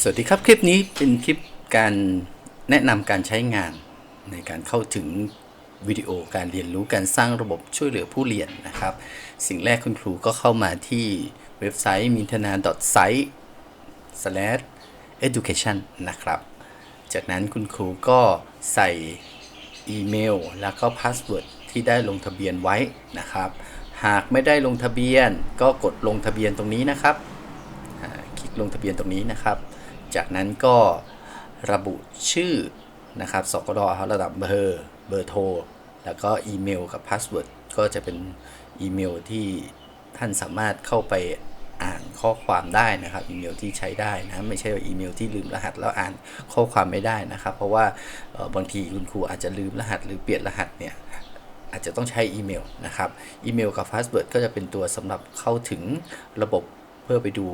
สวัสดีครับ คลิปนี้เป็นคลิปการแนะนำการใช้งานในการเข้าถึงวิดีโอการเรียนรู้การสร้างระบบช่วยเหลือผู้เรียนนะครับ สิ่งแรกคุณครูก็เข้ามาที่เว็บไซต์ mintana.site/education นะครับ จากนั้นคุณครูก็ใส่อีเมล แล้วก็พาสเวิร์ดที่ได้ลงทะเบียนไว้นะครับ หากไม่ได้ลงทะเบียนก็กดลงทะเบียนตรงนี้นะครับ ลงทะเบียนตรงนี้นะครับ จากนั้นก็ระบุชื่อนะครับสกดระดับเบอร์เบอร์โทร แล้วก็อีเมลกับพาสเวิร์ดก็จะเป็นอีเมลที่ท่านสามารถเข้าไปอ่านข้อความได้นะครับอีเมลที่ใช้ได้นะไม่ใช่ว่าอีเมลที่ลืมรหัสแล้วอ่านข้อความไม่ได้นะครับ เพราะว่าบางทีคุณครูอาจจะลืมรหัสหรือเปลี่ยนรหัสเนี่ยอาจจะต้องใช้อีเมลนะครับอีเมลกับพาสเวิร์ดก็จะเป็นตัวสำหรับเข้าถึงระบบเพื่อไปดู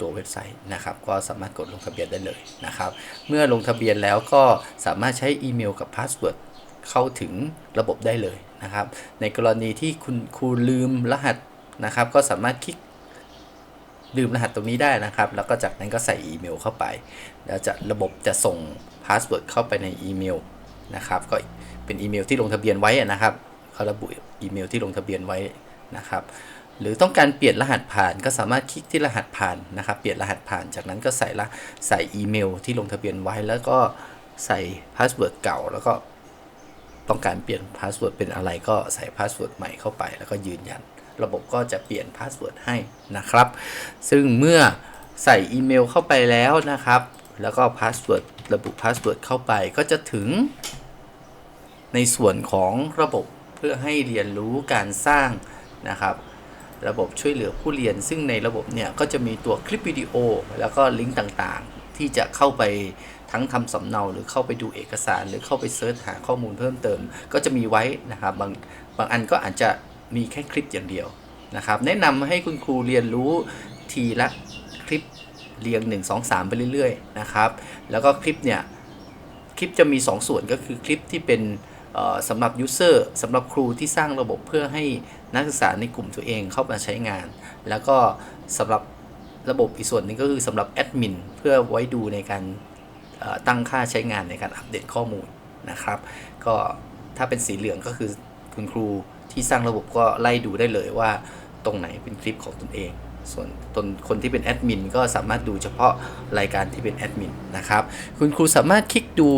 ตัวเว็บไซต์นะครับ ก็สามารถกดลงทะเบียนได้เลยนะครับ เมื่อลงทะเบียนแล้วก็สามารถใช้อีเมลกับพาสเวิร์ดเข้าถึงระบบได้เลยนะครับ ในกรณีที่คุณครูลืมรหัสนะครับ ก็สามารถคลิกลืมรหัสตรงนี้ได้นะครับ แล้วก็จากนั้นก็ใส่อีเมลเข้าไป แล้วจะระบบจะส่งพาสเวิร์ดเข้าไปในอีเมลนะครับ ก็เป็นอีเมลที่ลงทะเบียนไว้นะครับ เขาระบุอีเมลที่ลงทะเบียนไว้นะครับ หรือต้องการเปลี่ยนรหัสผ่านก็สามารถคลิกที่รหัสผ่านนะครับเปลี่ยนรหัสผ่านจากนั้นก็ใส่ละใส่อีเมลที่ลงทะเบียนไว้แล้วก็ใส่พาสเวิร์ดเก่า แล้วก็ต้องการเปลี่ยนพาสเวิร์ดเป็นอะไรก็ใส่พาสเวิร์ดใหม่เข้าไป แล้วก็ยืนยัน ระบบก็จะเปลี่ยนพาสเวิร์ดให้นะครับ ซึ่งเมื่อใส่อีเมลเข้าไปแล้วนะครับ แล้วก็พาสเวิร์ดระบุพาสเวิร์ดเข้าไปก็จะถึง ในส่วนของระบบเพื่อให้เรียนรู้การสร้างนะครับ ระบบช่วยเหลือผู้เรียน ซึ่งในระบบเนี่ยก็จะมีตัวคลิปวิดีโอ แล้วก็ลิงก์ต่างๆ ที่จะเข้าไปทั้งทำสำเนาหรือเข้าไปดูเอกสาร หรือเข้าไปเซิร์ชหาข้อมูลเพิ่มเติม ก็จะมีไว้นะครับบางบางอันก็อาจจะมีแค่คลิปอย่างเดียวนะครับแนะนำให้คุณครูเรียนรู้ทีละคลิปเรียง 1 2 3 ไปเรื่อยๆนะครับแล้วก็คลิปเนี่ยคลิปจะมี 2 ส่วนก็คือคลิปที่เป็น สำหรับยูเซอร์สำหรับครูที่สร้างระบบเพื่อให้นักศึกษาในกลุ่มตัวเองเข้ามาใช้งาน แล้วก็สำหรับระบบอีกส่วนนึงก็คือสำหรับแอดมินเพื่อไว้ดูในการตั้งค่าใช้งานในการอัปเดตข้อมูลนะครับ ก็ถ้าเป็นสีเหลืองก็คือคุณครูที่สร้างระบบก็ไล่ดูได้เลยว่าตรงไหนเป็นคลิปของตนเอง ส่วนตนคนที่เป็นแอดมินก็สามารถดูเฉพาะรายการที่เป็นแอดมินนะครับ คุณครูสามารถคลิกดู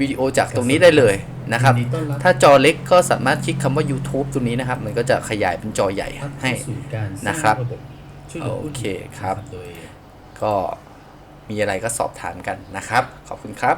วิดีโอจากตรงนี้ได้เลย นะครับยินดีต้อนรับ ถ้าจอเล็กก็สามารถคลิกคำว่า YouTube ตรงนี้นะครับ มันก็จะขยายเป็นจอใหญ่ให้ให้สู่การสนะร้างครับระบบช่วยเหลือผู้โอเคครับโดยก็มีอะไรก็สอบถามกันนะครับ ขอบคุณครับ